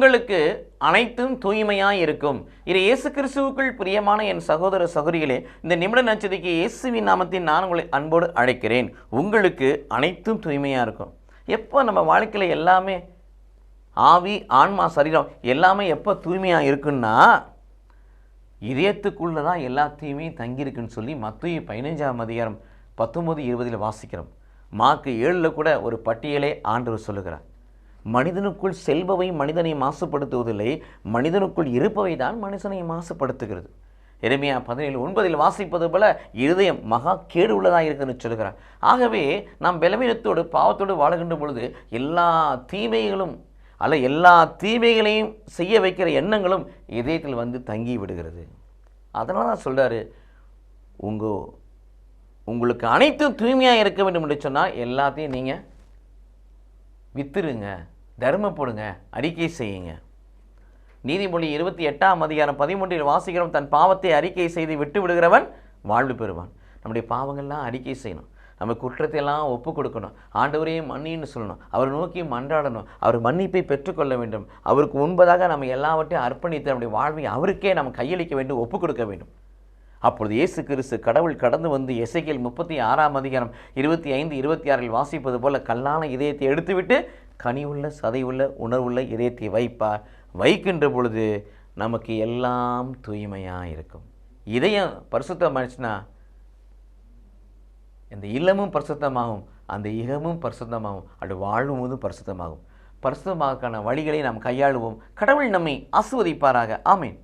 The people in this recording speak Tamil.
உங்களுக்கு அனைத்தும் தூய்மையாக இருக்கும். இது இயேசு கிறிஸ்துவுக்குள் பிரியமான என் சகோதர சகோதரிகளே இந்த நிமிட நச்சதிக்கு இயேசுவின் நாமத்தின் நான் உங்களை அன்போடு அழைக்கிறேன். உங்களுக்கு அனைத்தும் தூய்மையாக இருக்கும். எப்போ நம்ம வாழ்க்கையில் எல்லாமே ஆவி ஆன்மா சரீரம் எல்லாமே எப்போ தூய்மையாக இருக்குன்னா இதயத்துக்குள்ளே தான் எல்லா தங்கியிருக்குன்னு சொல்லி மத்திய பதினைஞ்சாம் அதிகாரம் பத்தொம்போது இருபதில் வாசிக்கிறோம். மார்க்கு ஏழில் கூட ஒரு பட்டியலே ஆண்டவர் சொல்லுகிறார். மனிதனுக்குள் செல்பவை மனிதனை மாசுபடுத்துவதில்லை மனிதனுக்குள் இருப்பவை தான் மனுஷனை மாசுபடுத்துகிறது. எளிமையாக பதினேழு ஒன்பதில் வாசிப்பது போல இருதயம் மகா கேடு உள்ளதாக இருக்குதுன்னு சொல்கிறார். ஆகவே நாம் பலவீனத்தோடு பாவத்தோடு வாழுகின்ற பொழுது எல்லா தீமைகளும் அல்ல எல்லா தீமைகளையும் செய்ய வைக்கிற எண்ணங்களும் இதயத்தில் வந்து தங்கி விடுகிறது. அதனால தான் சொல்கிறாரு உங்கள் உங்களுக்கு அனைத்தும் தூய்மையாக இருக்க வேண்டும் என்று சொன்னால் எல்லாத்தையும் நீங்கள் வித்துருங்க. தர்மம் போடுங்க அறிக்கை செய்யுங்க. நீதிமொழி இருபத்தி எட்டாம் அதிகாரம் பதிமூன்றில் வாசிக்கிறவன் தன் பாவத்தை அறிக்கை செய்து விட்டு விடுகிறவன் வாழ்வு பெறுவான். நம்முடைய பாவங்கள்லாம் அறிக்கை செய்யணும். நம்ம குற்றத்தை எல்லாம் ஒப்பு கொடுக்கணும். ஆண்டவரையும் மன்னின்னு சொல்லணும். அவர் நோக்கி மன்றாடணும். அவர் மன்னிப்பை பெற்றுக்கொள்ள வேண்டும். அவருக்கு முன்பதாக நம்ம எல்லாவற்றையும் அர்ப்பணித்து நம்முடைய வாழ்வை அவருக்கே நம்ம கையளிக்க வேண்டும் ஒப்பு கொடுக்க வேண்டும். அப்பொழுது இயேசு கிறிஸ்து கடவுள் கடந்து வந்து எசைக்கியல் முப்பத்தி ஆறாம் அதிகாரம் இருபத்தி ஐந்து இருபத்தி ஆறில் வாசிப்பது போல கல்லான இதயத்தை எடுத்துவிட்டு கனிவுள்ள சதையுள்ள உணர்வுள்ள இதயத்தை வைப்பார். வைக்கின்ற பொழுது நமக்கு எல்லாம் தூய்மையாக இருக்கும். இதயம் பரிசுத்தமாயிடுச்சுன்னா இந்த இல்லமும் பரிசுத்தமாகும் அந்த இகமும் பரிசுத்தமாகும் அது வாழும் போதும் பரிசுத்தமாகும். பரிசுத்தமாகக்கான வழிகளை நாம் கையாளுவோம். கடவுள் நம்மை ஆசுவதிப்பாராக ஆமீன்.